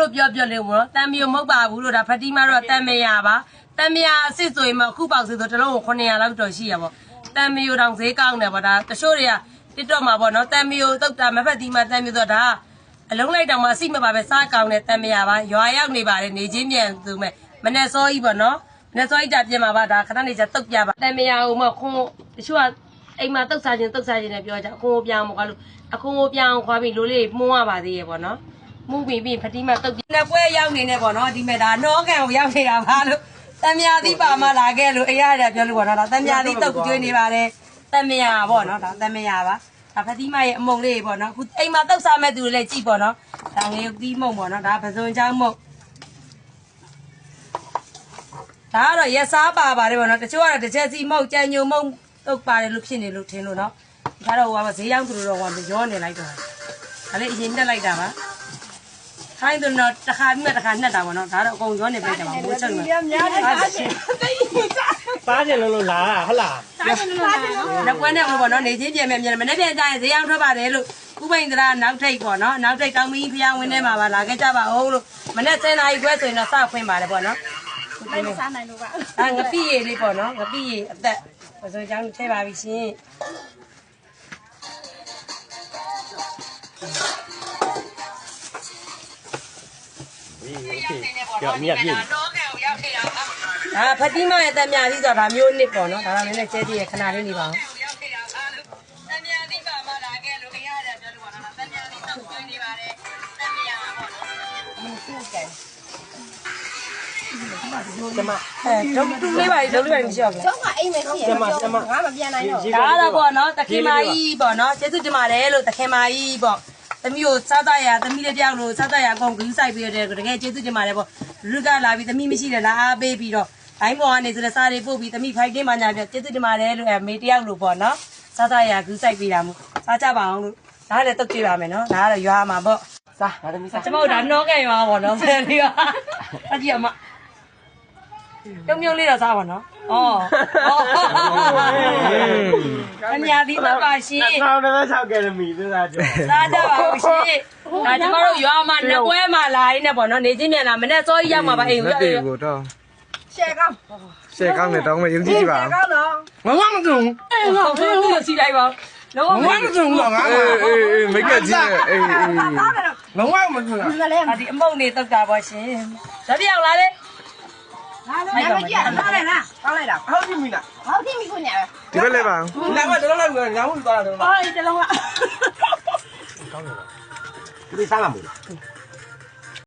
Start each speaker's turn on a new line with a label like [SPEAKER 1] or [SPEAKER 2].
[SPEAKER 1] လို့ပြောပြောလေးပေါ့နော်တန်မီကိုမဟုတ်ပါဘူးလို့ဒါဖတီမာတော့တန်မရပါတန်မရအစ်စ်ဆိုရင်မအခုပေါက်ဆိုတော့တစ်လုံးကို900လောက်တော့ရှိရပေါ့တန်မီကိုတောင်ဈေးကောင်းတယ်ပေါ့ဒါတချို့တွေက TikTok မှာပေါ့နော်တန်မီကိုတုတ်တာမဖက်တီမာတန်မီဆိုတော့ဒါအလုံးလိုက်တောင်မှအစိမပါပဲစားကောင်းတယ်တန်မရပါရွာရောက်နေပါတယ်နေချင်းပြန်သူမဲ့မနေ့စောကြီးပေါ့နော်မနေ့စောကြီးကြပြင်မှာပါဒါခဏနေချတုတ်ပြပါတန်မရကိုမခွန်တချို့ကအိမ်မှာတုတ်စားခြင်းတုတ်စားခြင်းနဲ့ပြောကြအခွန်ကိုပြောင်းမကွာလို့အခွန်ကိုပြောင်းခွာပြီးလိုလေးမှုန်းရပါသေးရဲ့ပေါ့နော် မှုပြီးပြီးဖတိမတုတ်နှစ်ပွဲရောက်နေနေပေါ့နော်ဒီမဲ့ဒါနောကန်ကိုရောက်နေတာပါလို့တံမြာသီးပါမလာခဲ့လို့အရာရပြောလို့ပေါ့နော်ဒါတံမြာသီးတုတ်ကျွေးနေပါတယ်တံမြာပေါ့နော်ဒါတံမြာပါဒါဖတိမရဲ့အမုံလေးပေါ့နော်အခုအိမ်မှာတုတ်စားမဲ့သူတွေလည်းကြည့်ပေါ့နော်ဒါငယ်သီးမုံပေါ့နော်ဒါပဇွန်ချောင်းမုံဒါကတော့ရက်စားပါပါတယ်ပေါ့နော်တချို့ကတော့တစ်ချက်စီမုံကြံညုံမုံတုတ်ပါတယ်လို့ဖြစ်နေလို့ထင်လို့နော်ဒါတော့ဟိုကဈေးရောက်သူတို့တော့ဟိုကရောနေလိုက်တော့ဒါလည်းအရင်တက်လိုက်တာပါ ခိုင်းတယ်တော့တစ်ခါပြီးမှတစ်ခါနှက်တာပေါ့နော်ဒါတော့အကုန်ရောနေပြကြပါမိုးချက်မှာအားရှင်
[SPEAKER 2] စားကြလို့လို့လာတာဟုတ်လား
[SPEAKER 1] လက်ပွဲနဲ့ပေါ့နော်နေချင်းပြင်မယ်မြန်မနေ့ပြန်ကြရင်ဈေးအောင်ထွက်ပါတယ်လို့ဥပိန်ဒရာနောက်ထိတ်ပေါ့နော်နောက်ထိတ်တောင်းမင်းဖျားဝင်းထဲမှာပါလာခဲ့ကြပါဦးလို့မနေ့10နာရီခွဲဆိုရင်တော့စဖွင့်ပါတယ်ပေါ့နော်
[SPEAKER 3] မစားနိုင်လို့ပါ
[SPEAKER 1] အာငပိရည်လေးပေါ့နော်ငပိရည်အသက်ပစိုးချောင်းထည့်ပါပြီရှင်
[SPEAKER 2] ဒီโอเคကြောက်မြတ်ပြည့်
[SPEAKER 1] ဒါဖတိမရဲ့တမြာသီးဆိုတာဒါမျိုးနစ်ပေါ့နော်ဒါကလည်းလည်းကျဲတည်းရခဏလေးနေပါအောင်တမြာသီးပါမလာခဲ့လို့ခရတယ်ပြောလို့ပါနော်တမြာသီးတော့ကျွေးနေပါတယ်တမြာပေါ့နော်ကျမအဲဒုတ်တူလေးပါဒုတ်လေးပါမရှိတော့ဘူး
[SPEAKER 3] ကျောင်းကအိမ်မရှိရင်ငါမပြန်နိုင်တော့
[SPEAKER 1] ဒါကတော့ပေါ့နော်တခင်မကြီးပေါ့နော်ကျေးဇူးတင်ပါတယ်လို့တခင်မကြီးပေါ့ သမီးကိုစားသားရသမီးလေးတယောက်လို့စားသားရအကုန်ဂူးဆိုင်ပေးရတယ်တကယ်ကျေးဇူးတင်ပါတယ်ပေါ့လူကလာပြီးသမီးမရှိတယ်လားအားပေးပြီးတော့ဘိုင်းပေါ်ကနေဆိုတဲ့စားတွေပို့ပြီးသမီးဖိုက်တင်းမှညာပြကျေးဇူးတင်ပါတယ်လို့အဲမေတယောက်လို့ပေါ့နော်စားသားရဂူးဆိုင်ပေးတာမို့စားကြပါအောင်လို့ဒါလည်းတုတ်ကြည့်ပါမယ်နော်ဒါကတော့ရွာမှာပေါ့စားဒါသမီးစားကျွန်တော်တို့ဒါနှောကန်ရွာပေါ့နော်ဆယ်လေးပါအကြည့်အမ တုံမြုံလေးတော့စားပါနော်ဩဩအညာသီးသက်ပါရှင်
[SPEAKER 2] 2026ကယ်ဒမီသစ္စာကျော်
[SPEAKER 1] စားကြပါဦးရှင်ဒါကျမတို့ရွာမှာနှစ်ပွဲမှာလာရင်းနဲ့ပေါ့နော်နေချင်းမြန်လာမနေ့စောကြီးရောက်မှာပါအိမ်
[SPEAKER 4] မ
[SPEAKER 1] ကို
[SPEAKER 4] တည်ဘူးတော့
[SPEAKER 3] ရှယ်ကောင်း
[SPEAKER 4] ရှေ့ကောင်းနေတော့မယုံကြည်ကြပါ
[SPEAKER 3] ကောင်းတော့
[SPEAKER 2] မဝမတုံ
[SPEAKER 1] အေးငါဖေးလို့စီလိုက်ပါလုံးဝ
[SPEAKER 2] မဝမတုံတော့ငါ
[SPEAKER 4] အေးအေးအေးမိတ်ကကြီးနဲ့အေးအေး
[SPEAKER 3] ကောင်းတယ်တော့
[SPEAKER 2] မဝမတုံ
[SPEAKER 3] ငါလည်း
[SPEAKER 1] ဒါဒီအမုံနေတုတ်တာပါရှင်ဒါတယောက်လာလေ
[SPEAKER 3] ငါလည်းမကြည့်ရတော့လည်းလားကောင်းလိုက်တာ
[SPEAKER 2] ဟုတ်ပြီမလား
[SPEAKER 3] ဟောတိမိကိုညာ
[SPEAKER 4] ဒီဘက်လည်းပါ
[SPEAKER 2] လာမတော့လောက်ညောင်းသွားတာတော့
[SPEAKER 3] ဟောဒီတလုံးက
[SPEAKER 2] ဒီစားမှာမလား